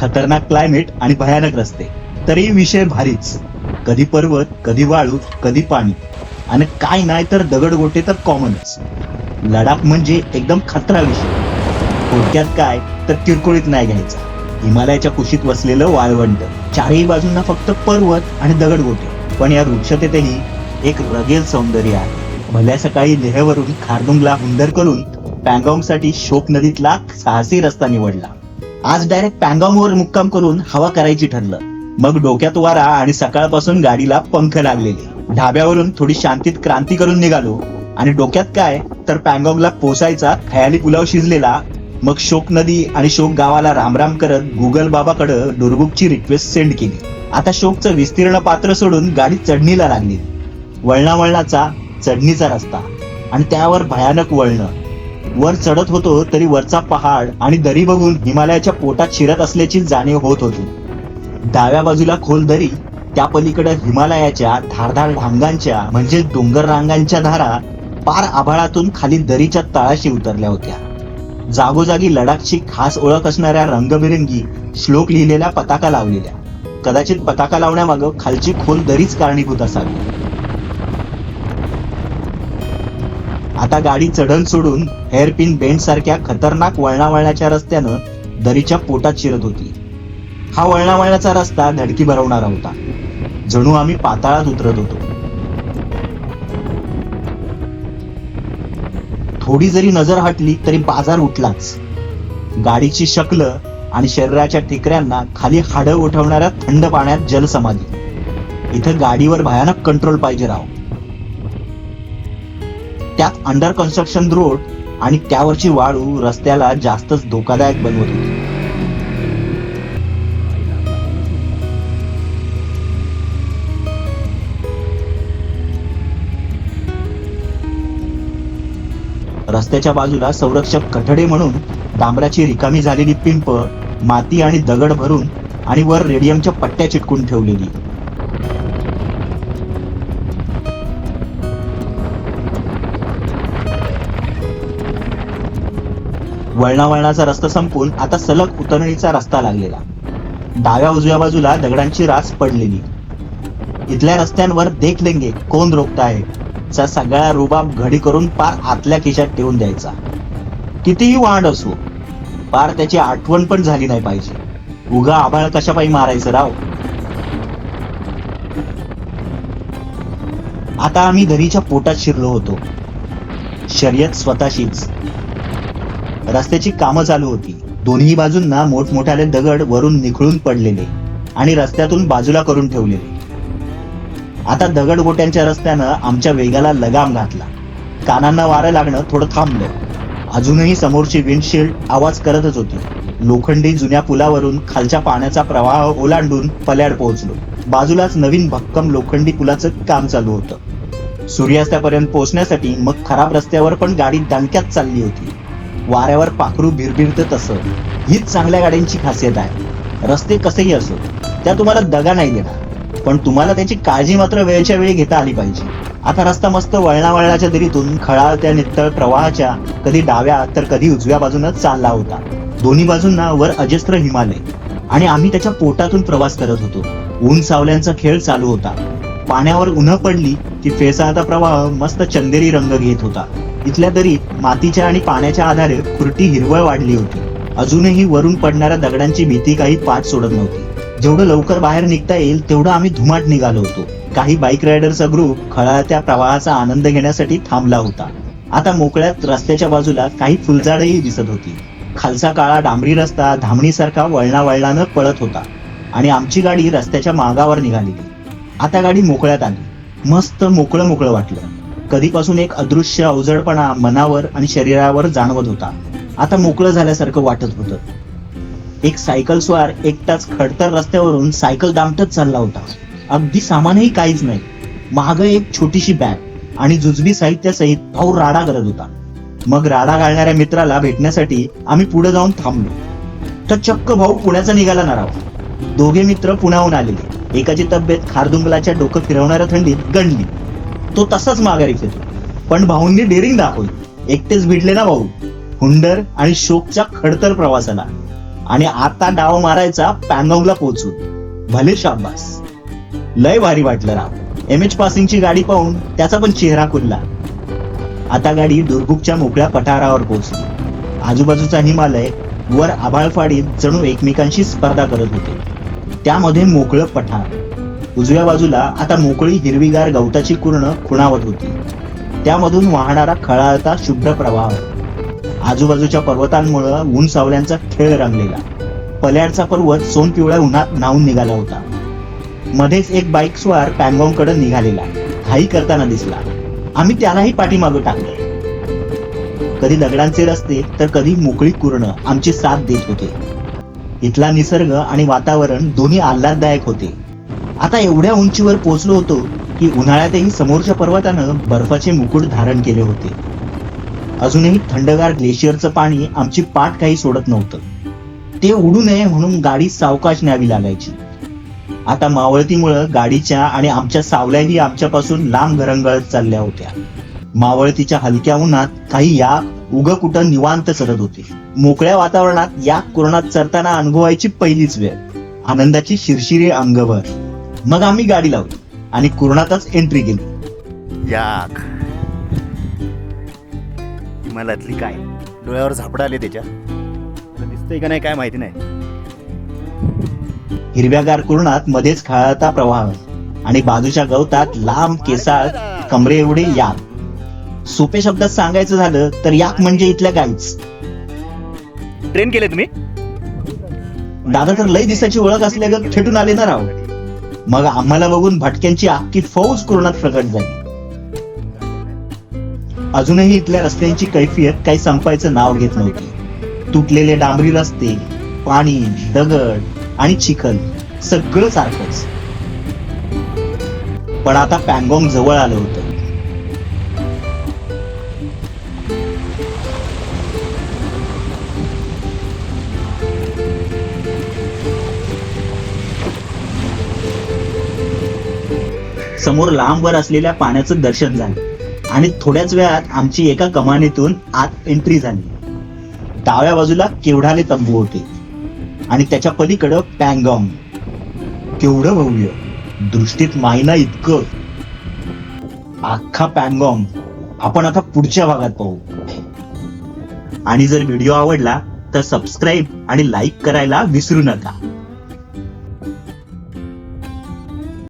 खतरनाक क्लायमेट आणि भयानक रस्ते. तरी विषय भारीच. कधी पर्वत कधी वाळू कधी पाणी. आणि काय नाही तर दगडगोटे तर कॉमनच लडाख म्हणजे एकदम खतरा विषय. थोडक्यात काय तर किरकोळीत नाही घ्यायचा. हिमालयाच्या कुशीत वसलेलं वाळवंट. चारही बाजूंना फक्त पर्वत आणि दगडगोटे. पण या वृक्षतेतही एक रगेल सौंदर्य आहे. भल्या सकाळी लेहवरून खारदुंगला हुंदर करून पॅंगॉंगसाठी शोक नदीतला साहसी रस्ता निवडला. आज डायरेक्ट पॅंगॉंग वर मुक्काम करून हवा करायची ठरलं. मग डोक्यात वारा आणि सकाळपासून गाडीला पंख लागलेले. ढाब्यावरून थोडी शांतीत क्रांती करून निघालो. आणि डोक्यात काय? तर पॅंगॉंगला पोसायचा खयाली पुलाव शिजलेला. मग शोक नदी आणि शोक गावाला रामराम करत गुगल बाबाकडे डुरबुकची रिक्वेस्ट सेंड केली. आता शोकचं विस्तीर्ण पात्र सोडून गाडी चढणीला लागली. वळणा वळणाचा चढणीचा रस्ता. आणि त्यावर भयानक वळणं. वर चढत होतो तरी वरचा पहाड आणि दरी बघून हिमालयाच्या पोटात शिरत असल्याची जाणीव होत होती. डाव्या बाजूला खोल दरी त्या पलीकडे हिमालयाच्या धारधार ढांगांच्या म्हणजे डोंगर रांगांच्या धारा पार आभाळातून खाली दरीच्या तळाशी उतरल्या होत्या. जागोजागी लडाखची खास ओळख असणाऱ्या रंगबिरंगी श्लोक लिहिलेल्या पताका लावलेल्या. कदाचित पताका लावण्यामागं खालची खोल दरीच कारणीभूत असावी. आता गाडी चढण सोडून हेअरपिन बेंड सारख्या खतरनाक वळणावळण्याच्या रस्त्यानं दरीच्या पोटात शिरत होती. हा वळणावळण्याचा रस्ता धडकी भरवणारा होता. जणू आम्ही पाताळात उतरत होतो. थोडी जरी नजर हटली तरी बाजार उठलाच. गाडीची शकल आणि शरीराच्या ठिकऱ्यांना खाली हाडं उठवणाऱ्या थंड पाण्यात जलसमाधी. इथं गाडीवर भयानक कंट्रोल पाहिजे राव. त्यात अंडर कन्स्ट्रक्शन रोड आणि त्यावरची वाळू रस्त्याला जास्तच धोकादायक बनवत होती. रस्त्याच्या बाजूला संरक्षक कठडे म्हणून डांबराची रिकामी झालेली पिंप माती आणि दगड भरून आणि वर रेडियमच्या पट्ट्या चिटकून ठेवलेली. वळणावळणाचा रस्ता संपून आता सलग उतरणीचा रस्ता लागलेला. डाव्या उजव्या बाजूला दगडांची रास पडलेली. इथल्या रस्त्यांवर देख लेंगे कोण रोखताय? चा सगळा रुबाब घडी करून पार आतल्या खिशात ठेवून द्यायचा. कितीही वाढ असो पार त्याची आठवण पण झाली नाही पाहिजे. उगा आभाळ कशापाई मारायचं राव? आता आम्ही दरीच्या पोटात शिरलो होतो. शर्यत स्वतःशीच. रस्त्याची कामं चालू होती. दोन्ही बाजूंना मोठमोठ्याले दगड वरून निखळून पडलेले आणि रस्त्यातून बाजूला करून ठेवलेले. आता दगड गोट्यांच्या रस्त्यानं आमच्या वेगाला लगाम घातला. कानांना वारं लागणं थोडं थांबलं. अजूनही समोरची विंडशील्ड आवाज करतच होती. लोखंडी जुन्या पुलावरून खालच्या पाण्याचा प्रवाह ओलांडून पल्याड पोहोचलो. बाजूलाच नवीन भक्कम लोखंडी पुलाचं काम चालू होतं. सूर्यास्तापर्यंत पोहोचण्यासाठी मग खराब रस्त्यावर पण गाडी दणक्यात चालली होती. वाऱ्यावर पाखरू भिरभिरतं तसं. हीच चांगल्या गाड्यांची खासियत आहे. रस्ते कसेही असो त्या तुम्हाला दगा नाही देणार. पण तुम्हाला त्याची काळजी मात्र वेळच्या वेळी घेता आली पाहिजे. आता रस्ता मस्त वळणा वळणाच्या दरीतून खळाळत्या नितळ प्रवाहाच्या कधी डाव्या तर कधी उजव्या बाजूनच चालला होता. दोन्ही बाजूंना वर अजस्त्र हिमालय. आणि आम्ही त्याच्या पोटातून प्रवास करत होतो. ऊन सावल्यांचा खेळ चालू होता. पाण्यावर उन्ह पडली की फेसाळता प्रवाह मस्त चंदेरी रंग घेत होता. इथल्या दरीत मातीच्या आणि पाण्याच्या आधारे खुरटी हिरवळ वाढली होती. अजूनही वरून पडणाऱ्या दगडांची भीती काही पाठ सोडत नव्हती. जेवढं लवकर बाहेर निघता येईल तेवढं आम्ही धुमाट निघालो होतो. काही बाईक रायडरचा ग्रुप खळाळत्या प्रवाहाचा आनंद घेण्यासाठी थांबला होता. आता मोकळ्यात रस्त्याच्या बाजूला काही फुलझाडही दिसत होती. खालचा काळा डांबरी रस्ता धामणीसारखा वळणा वळणानं पळत होता. आणि आमची गाडी रस्त्याच्या मागावर निघालेली आता गाडी मोकळ्यात आली. मस्त मोकळं मोकळं वाटलं. कधीपासून एक अदृश्य अवजडपणा मनावर आणि शरीरावर जाणवत होता. आता मोकळं झाल्यासारखं वाटत होतं. एक सायकल स्वार एकटाच खडतर रस्त्यावरून सायकल दामटत चालला होता. अगदी सामानही काहीच नाही. माग एक छोटीशी बॅग आणि जुजबी साहित्यासहित भाऊ राडा करत होता. मग राडा घालणाऱ्या मित्राला भेटण्यासाठी आम्ही पुढे जाऊन थांबलो. तर चक्क भाऊ पुण्याचा निघाला नारावा दोघे मित्र पुण्याहून आलेले. एकाची तब्येत खारदुंगलाच्या डोकं फिरवणाऱ्या थंडीत गणली तो तसाच माघारी फिरतो पण भाऊंनी डेअरिंग दाखवली. एकटेच भिडले ना भाऊ. हुंडर आणि शोकच्या खडतर प्रवासाला. आणि आता डाव मारायचा पॅनॉंगला पोहोचून. भले शाबास. लय भारी वाटलं राव. एम एच पासिंगची गाडी पाहून त्याचा पण चेहरा खुलला. आता गाडी दुर्गुकच्या मोकळ्या पठारावर पोहोचली. आजूबाजूचा हिमालय वर आभाळ फाडीत जणू एकमेकांशी स्पर्धा करत होते. त्यामध्ये मोकळं पठार उजव्या बाजूला आता मोकळी हिरवीगार गवताची कुर्ण खुणावत होती. त्यामधून वाहणारा खळाळता शुभ्र प्रवाह. आजूबाजूच्या पर्वतांमुळं ऊन सावल्यांचा खेळ रंगलेला. पल्याडचा पर्वत सोनपिवळ्या उन्हात नाहून निघाला होता. मध्येच एक बाईक स्वार पॅंगॉंगकडे निघालेला. हाई करताना दिसला. आम्ही त्यालाही पाठीमागं टाकलं. कधी दगडांचे रस्ते तर कधी मोकळी कुरण आमची साथ देत होते. इथला निसर्ग आणि वातावरण दोन्ही आल्हाददायक होते. आता एवढ्या उंचीवर पोहोचलो होतो की उन्हाळ्यातही समोरच्या पर्वतानं बर्फाचे मुकुट धारण केले होते. अजूनही थंडगार ग्लेशियरचं पाणी आमची पाठ काही सोडत नव्हतं. ते उडू नये म्हणून गाडी सावकाश न्यावी लागायची. आता मावळतीमुळं गाडीच्या आणि आमच्या सावल्याही आमच्यापासून लांब घरंगळत चालल्या होत्या. मावळतीच्या हलक्या उन्हात काही या उग कुठं निवांत चरत होते. मोकळ्या वातावरणात या कोरोनात चरताना अनुभवायची पहिलीच वेळ. आनंदाची शिरशिरी अंगभर. मग आम्ही गाडी लावली आणि कुरणातच एंट्री केली. याक. हिमालयातली काय? डोळ्यावर झापडं आले त्याच्या. दिसतंय का नाही काय माहिती नाही. हिरव्यागार कुरणात मध्येच खळाळता प्रवाह. आणि बाजूच्या गवतात लांब केसाळ कमरे एवढे याक. सोपे शब्दात सांगायचं झालं तर याक म्हणजे इथल्या गाईच ट्रेन केले तुम्ही? दादा तर लय दिसाची ओळख असल्यागत फेटून आले ना राव. मग आम्हाला बघून भटक्यांची अख्खी फौज कुरणात प्रकट झाली. अजूनही इथल्या रस्त्यांची कैफियत काही संपायचं नाव घेत नव्हती. तुटलेले डांबरी रस्ते पाणी दगड आणि चिखल सगळं सारखंच. पण आता पॅंगॉंग जवळ आलं होतं. समोर लांबवर असलेल्या पाण्याचं दर्शन झालं. आणि थोड्याच वेळात आमची एका कमानीतून आत एंट्री झाली. डाव्या बाजूला केवढाले तंबू होते. आणि त्याच्या पलीकडं पॅंगॉंग. केवढं भव्य. दृष्टीत मायना इतकं. अख्खा पॅंगॉंग. आपण आता पुढच्या भागात पाहू. आणि जर व्हिडिओ आवडला तर सबस्क्राईब आणि लाईक करायला विसरू नका.